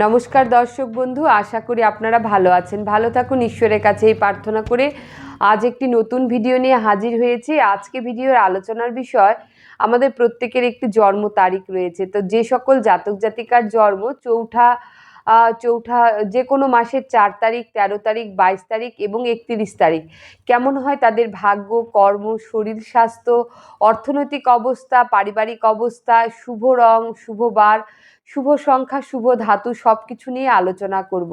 নমস্কার দর্শক বন্ধু, আশা করি আপনারা ভালো আছেন। ভালো থাকুন, ঈশ্বরের কাছে এই প্রার্থনা করে আজ একটি নতুন ভিডিও নিয়ে হাজির হয়েছি। আজকে ভিডিওর আলোচনার বিষয় আমাদের প্রত্যেকের একটি জন্ম তারিখ রয়েছে। তো যে সকল জাতক জাতিকার জন্ম, চৌঠা চৌঠা, যে কোনো মাসের চার তারিখ, তেরো তারিখ, বাইশ তারিখ এবং একত্রিশ তারিখ, কেমন হয় তাদের ভাগ্য, কর্ম, শরীর স্বাস্থ্য, অর্থনৈতিক অবস্থা, পারিবারিক অবস্থা, শুভ রং, শুভ বার শুভ সংখ্যা, শুভ ধাতু সব কিছু নিয়ে আলোচনা করব।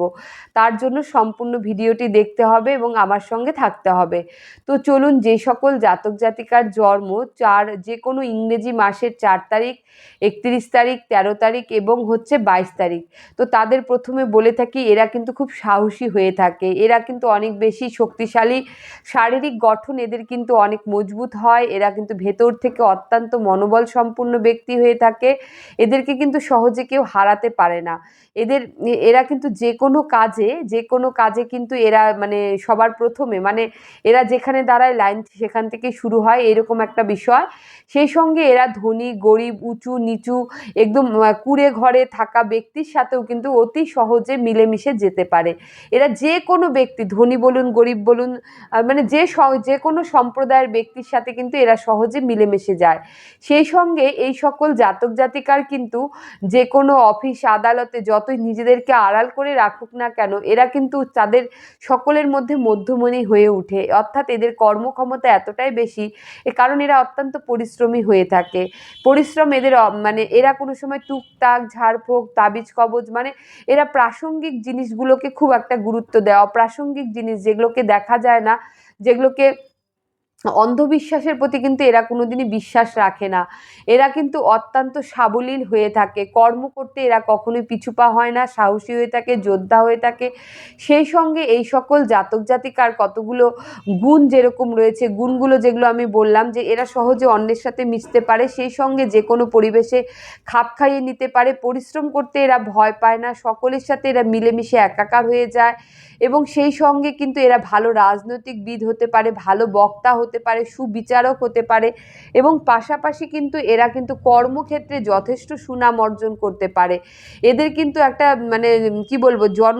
তার জন্য সম্পূর্ণ ভিডিওটি দেখতে হবে এবং আমার সঙ্গে থাকতে হবে। তো চলুন যে সকল জাতক জাতিকার জন্ম, চার, যে কোনো ইংরেজি মাসের চার তারিখ, একত্রিশ তারিখ, তেরো তারিখ এবং হচ্ছে বাইশ তারিখ। তো তাদের প্রথমে বলে থাকি, এরা কিন্তু খুব সাহসী হয়ে থাকে। এরা কিন্তু অনেক বেশি শক্তিশালী। শারীরিক গঠন এদের কিন্তু অনেক মজবুত হয়। এরা কিন্তু ভেতর থেকে অত্যন্ত মনোবল সম্পূর্ণ ব্যক্তি হয়ে থাকে। এদেরকে কিন্তু সহজে কেউ হারাতে পারে না। এদের এরা কিন্তু যে কোনো কাজে যে কোনো কাজে কিন্তু এরা মানে সবার প্রথমে মানে এরা যেখানে দাঁড়ায় লাইন সেখান থেকে শুরু হয়, এরকম একটা বিষয়। সেই সঙ্গে এরা ধনী, গরিব, উঁচু, নিচু, একদম কুঁড়ে ঘরে থাকা ব্যক্তির সাথেও কিন্তু অতি সহজে মিলেমিশে যেতে পারে। এরা যে কোনো ব্যক্তি, ধনী বলুন, গরিব বলুন মানে যে যে কোনো সম্প্রদায়ের ব্যক্তির সাথে কিন্তু এরা সহজে মিলেমিশে যায়। সেই সঙ্গে এই সকল জাতক জাতিকার কিন্তু যে কোনো অফিস আদালতে যতই নিজেদেরকে আড়াল করে রাখুক না কেন, এরা কিন্তু তাদের সকলের মধ্যে মধ্যমণি হয়ে ওঠে। অর্থাৎ এদের কর্মক্ষমতা এতটাই বেশি কারণ এরা অত্যন্ত পরিশ্রমী হয়ে থাকে। পরিশ্রম এদের মানে এরা কোনো সময় টুকটাক, ঝাড়ফুঁক, তাবিজ, কবজ মানে এরা প্রাসঙ্গিক জিনিসগুলোকে খুব একটা গুরুত্ব দেয়। অপ্রাসঙ্গিক জিনিস যেগুলোকে দেখা যায় না, যেগুলোকে অন্ধবিশ্বাসের প্রতি কিন্তু এরা কোনোদিনই বিশ্বাস রাখে না। এরা কিন্তু অত্যন্ত সাবলীল হয়ে থাকে। কর্ম করতে এরা কখনোই পিছুপা হয় না, সাহসী হয়ে থাকে, যোদ্ধা হয়ে থাকে। সেই সঙ্গে এই সকল জাতক জাতিকার কতগুলো গুণ যেরকম রয়েছে, গুণগুলো যেগুলো আমি বললাম যে এরা সহজে অন্যের সাথে মিশতে পারে, সেই সঙ্গে যে কোনো পরিবেশে খাপ খাইয়ে নিতে পারে। পরিশ্রম করতে এরা ভয় পায় না, সকলের সাথে এরা মিলেমিশে একাকার হয়ে যায় এবং সেই সঙ্গে কিন্তু এরা ভালো রাজনৈতিকবিদ হতে পারে, ভালো বক্তা পারে, সুবিচারক হতে পারে এবং পাশাপাশি কিন্তু এরা কিন্তু কর্মক্ষেত্রে যথেষ্ট সুনাম অর্জন করতে পারে। এদের কিন্তু একটা মানে কি বলব, জন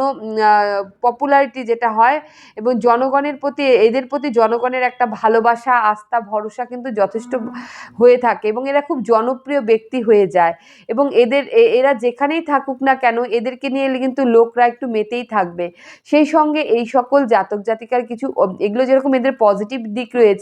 পপুলারিটি যেটা হয় এবং জনগণের প্রতি, এদের প্রতি জনগণের একটা ভালোবাসা, আস্থা, ভরসা কিন্তু যথেষ্ট হয়ে থাকে এবং এরা খুব জনপ্রিয় ব্যক্তি হয়ে যায় এবং এদের এরা যেখানেই থাকুক না কেন এদেরকে নিয়ে কিন্তু লোকরা একটু মেতেই থাকবে। সেই সঙ্গে এই সকল জাতক জাতিকার কিছু, এগুলো যেরকম এদের পজিটিভ দিক রয়েছে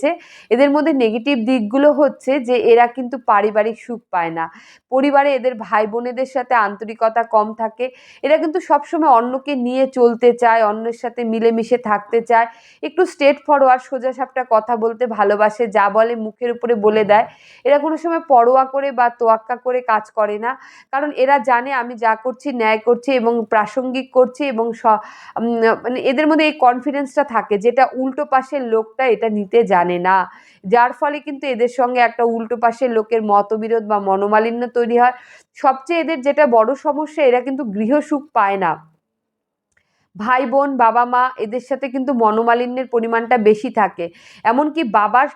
এদের মধ্যে নেগেটিভ দিকগুলো হচ্ছে যে, এরা কিন্তু পারিবারিক সুখ পায় না। পরিবারে এদের ভাই বোনেদের সাথে আন্তরিকতা কম থাকে। এরা কিন্তু সবসময় অন্যকে নিয়ে চলতে চায়, অন্যের সাথে মিলেমিশে থাকতে চায়। একটু স্টেট ফরওয়ার্ড সোজা সাপটা কথা বলতে ভালোবাসে, যা বলে মুখের উপরে বলে দেয়। এরা কোনো সময় পরোয়া করে বা তোয়াক্কা করে কাজ করে না। কারণ এরা জানে আমি যা করছি, ন্যায় করছি এবং প্রাসঙ্গিক করছি এবং মানে এদের মধ্যে এই কনফিডেন্সটা থাকে, যেটা উল্টো পাশের লোকটা এটা নিতে জানে। না। যার ফলে কিন্তু এদের সঙ্গে একটা উল্টো পাশের লোকের মতবিরোধ বা মনোমালিন্য তৈরি হয়। সবচেয়ে এদের যেটা বড় সমস্যা, এরা কিন্তু গৃহসুখ পায় না। ভাই বোন, বাবা মা এদের সাথে কিন্তু মনোমালিন্যের পরিমাণটা বেশি থাকে। এমনকি বাবার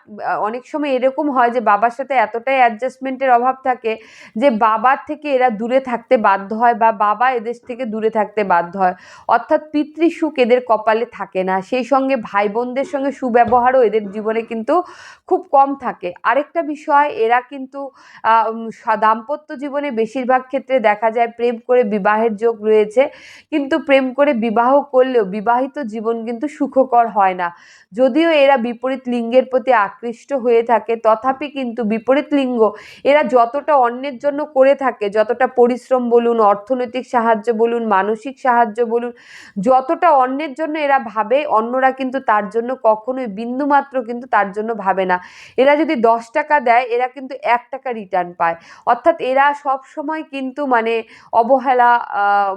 অনেক সময় এরকম হয় যে বাবার সাথে এতটাই অ্যাডজাস্টমেন্টের অভাব থাকে যে বাবার থেকে এরা দূরে থাকতে বাধ্য হয় বা বাবা এদের থেকে দূরে থাকতে বাধ্য হয়। অর্থাৎ পিতৃসুখ এদের কপালে থাকে না। সেই সঙ্গে ভাই বোনদের সঙ্গে সুব্যবহারও এদের জীবনে কিন্তু খুব কম থাকে। আরেকটা বিষয়, এরা কিন্তু দাম্পত্য জীবনে বেশিরভাগ ক্ষেত্রে দেখা যায় প্রেম করে বিবাহের যোগ রয়েছে। কিন্তু প্রেম করে বিবাহ করলেও বিবাহিত জীবন কিন্তু সুখকর হয় না। যদিও এরা বিপরীত লিঙ্গের প্রতি আকৃষ্ট হয়ে থাকে, তথাপি কিন্তু বিপরীত লিঙ্গ এরা যতটা অন্যের জন্য করে থাকে, যতটা পরিশ্রম বলুন, অর্থনৈতিক সাহায্য বলুন, মানসিক সাহায্য বলুন, যতটা অন্যের জন্য এরা ভাবে, অন্যরা কিন্তু তার জন্য কখনোই বিন্দুমাত্র কিন্তু তার জন্য ভাবে না। এরা যদি দশ টাকা দেয়, এরা কিন্তু এক টাকা রিটার্ন পায়। অর্থাৎ এরা সব সময় কিন্তু মানে অবহেলা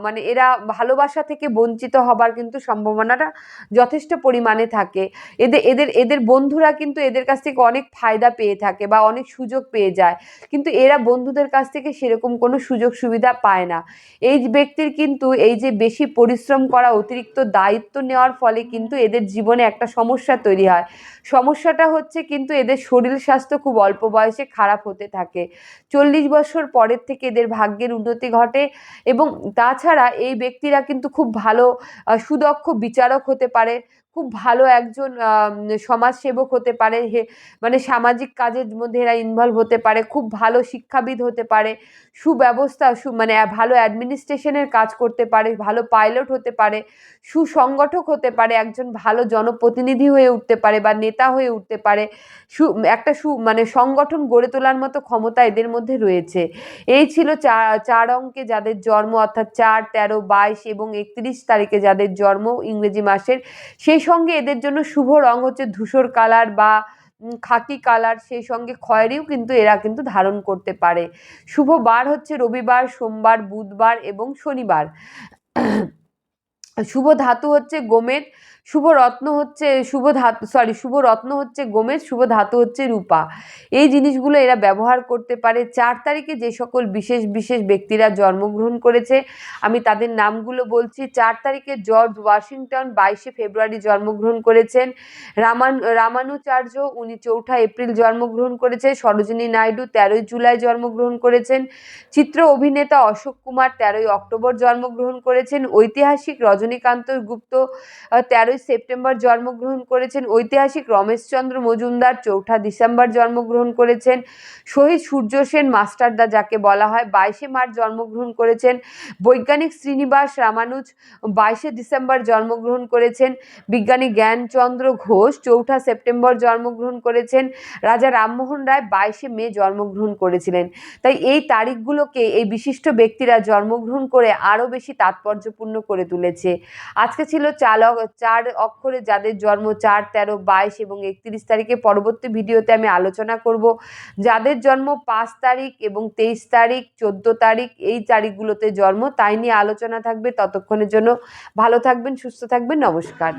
মানে এরা ভালোবাসা থেকে বঞ্চিত পরিচিত হবার কিন্তু সম্ভাবনাটা যথেষ্ট পরিমাণে থাকে। এদের এদের এদের বন্ধুরা কিন্তু এদের কাছ থেকে অনেক ফায়দা পেয়ে থাকে বা অনেক সুযোগ পেয়ে যায়। কিন্তু এরা বন্ধুদের কাছ থেকে সেরকম কোনো সুযোগ সুবিধা পায় না। এই ব্যক্তির কিন্তু এই যে বেশি পরিশ্রম করা অতিরিক্ত দায়িত্ব নেওয়ার ফলে কিন্তু এদের জীবনে একটা সমস্যা তৈরি হয়। সমস্যাটা হচ্ছে কিন্তু এদের শরীর স্বাস্থ্য খুব অল্প বয়সে খারাপ হতে থাকে। চল্লিশ বছর পরের থেকে এদের ভাগ্যের উন্নতি ঘটে এবং তাছাড়া এই ব্যক্তিরা কিন্তু খুব ভালো সুদক্ষ বিচারক হতে পারে খুব ভালো একজন সমাজসেবক হতে পারে, হে মানে সামাজিক কাজের মধ্যে এরা ইনভলভ হতে পারে, খুব ভালো শিক্ষাবিদ হতে পারে, সুব্যবস্থা, সু মানে ভালো অ্যাডমিনিস্ট্রেশনের কাজ করতে পারে, ভালো পাইলট হতে পারে, সুসংগঠক হতে পারে, একজন ভালো জনপ্রতিনিধি হয়ে উঠতে পারে বা নেতা হয়ে উঠতে পারে, সু, একটা সু মানে সংগঠন গড়ে তোলার মতো ক্ষমতা এদের মধ্যে রয়েছে। এই ছিল চার চার অঙ্কে যাদের জন্ম, অর্থাৎ চার, তেরো, বাইশ এবং একত্রিশ তারিখে যাদের জন্ম ইংরেজি মাসের, সেই সঙ্গে এদের জন্য শুভ রং হচ্ছে ধূসর কালার বা খাকি কালার, সেই সঙ্গে খয়েরিও কিন্তু এরা কিন্তু ধারণ করতে পারে। শুভ বার হচ্ছে রবিবার, সোমবার, বুধবার এবং শনিবার। শুভ ধাতু হচ্ছে গোমেদ, শুভ রত্ন হচ্ছে শুভ ধাতু সরি শুভ রত্ন হচ্ছে গোমেদ, শুভ ধাতু হচ্ছে রূপা। এই জিনিসগুলো এরা ব্যবহার করতে পারে। চার তারিখে যে সকল বিশেষ বিশেষ ব্যক্তিরা জন্মগ্রহণ করেছে, আমি তাদের নামগুলো বলছি। চার তারিখে জর্জ ওয়াশিংটন বাইশে ফেব্রুয়ারি জন্মগ্রহণ করেছেন। রামান, রামানুচার্য, উনি চৌঠা এপ্রিল জন্মগ্রহণ করেছে। সরোজিনী নাইডু তেরোই জুলাই জন্মগ্রহণ করেছেন। চিত্র অভিনেতা অশোক কুমার তেরোই অক্টোবর জন্মগ্রহণ করেছেন। ঐতিহাসিক রজনীকান্ত গুপ্ত তেরোই সেপ্টেম্বর জন্মগ্রহণ করেছেন ঐতিহাসিক রমেশচন্দ্র মজুমদার, চৌঠা ডিসেম্বর জন্মগ্রহণ করেছেন শহীদ সূর্য সেন মাস্টারদা যাকে বলা হয় বাইশে মার্চ জন্মগ্রহণ করেছেন বৈজ্ঞানিক শ্রীনিবাস রামানুজ, বাইশে ডিসেম্বর জন্মগ্রহণ করেছেন বিজ্ঞানী জ্ঞানচন্দ্র ঘোষ, চৌঠা সেপ্টেম্বর জন্মগ্রহণ করেছেন রাজা রামমোহন রায়, বাইশে মে জন্মগ্রহণ করেছিলেন। তাই এই তারিখগুলোকে এই বিশিষ্ট ব্যক্তিরা জন্মগ্রহণ করে আরও বেশি তাৎপর্যপূর্ণ করে তুলেছে। আজকে ছিল চার চার অক্ষরে যাদের জন্ম চার, তেরো, বাইশ এবং একত্রিশ তারিখে। পরবর্তী ভিডিওতে আমি আলোচনা করব যাদের জন্ম পাঁচ তারিখ এবং তেইশ তারিখ, চোদ্দ তারিখ, এই তারিখগুলোতে জন্ম। তাই নিয়ে আলোচনা থাকবে। ততক্ষণের জন্য ভালো থাকবেন, সুস্থ থাকবেন। নমস্কার।